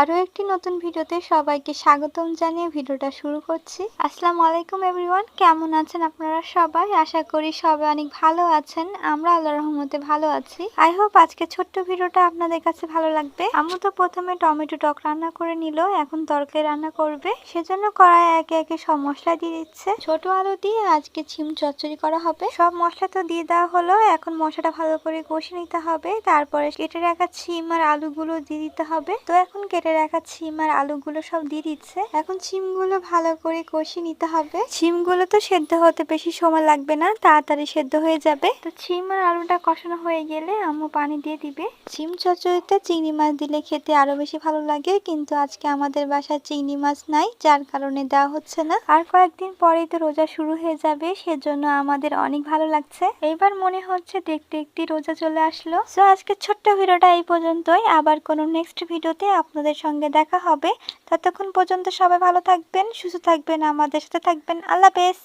আরও একটি নতুন ভিডিওতে সবাইকে স্বাগতম জানিয়ে ভিডিওটা শুরু করছি। আসসালামু আলাইকুম এভরিওয়ান, কেমন আছেন আপনারা সবাই? আশা করি সবাই অনেক ভালো আছেন, আমরা আল্লাহ রহমতে ভালো আছি। আই হোপ আজকে ছোট্ট ভিডিওটা আপনাদের কাছে ভালো লাগবে। আম্মু তো প্রথমে টমেটো টক রান্না করে নিল, এখন তরকারি রান্না করবে। সেজন্য কড়াই একে একে সব মশলা দিয়ে দিচ্ছে। ছোট আলু দিয়ে আজকে ছিম চচ্চড়ি করা হবে। সব মশলা তো দিয়ে দেওয়া হলো, এখন মশলাটা ভালো করে কষে নিতে হবে। তারপরে কেটে রাখা ছিম আর আলুগুলো দিয়ে দিতে হবে। তো এখন কেটে রাখা ছিম আর আলুগুলো সব দিয়ে দিচ্ছে। এখন ছিমগুলো ভালো করে কষে নিতে হবে। ছিমগুলো তো সেদ্ধ হতে বেশি সময় লাগবে না, তাড়াতাড়ি সেদ্ধ হয়ে যাবে। তো ছিম আর আলুটা কষানো হয়ে গেলে আম্মু পানি দিয়ে দিবে। ছিম চচ্চড়িতে চিংড়ি মাছ দিলে খেতে আরও বেশি ভালো লাগে, কিন্তু আজকে আমাদের বাসায় চিংড়ি মাছ নাই, যার কারণে দেওয়া হচ্ছে না। আর কয়েকদিন পরেই তো রোজা শুরু হয়ে যাবে, সেজন্য আমাদের অনেক ভালো লাগছে। এইবার মনে হচ্ছে দেখতে একটি রোজা চলে আসলো। সো আজকে ছোট্ট ভিডিওটা এই পর্যন্তই। আবার কোনো নেক্সট ভিডিওতে আপনাদের সঙ্গে দেখা হবে। ততক্ষণ পর্যন্ত সবাই ভালো থাকবেন, সুস্থ থাকবেন, আমাদের সাথে থাকবেন। আল্লাহ হাফেজ।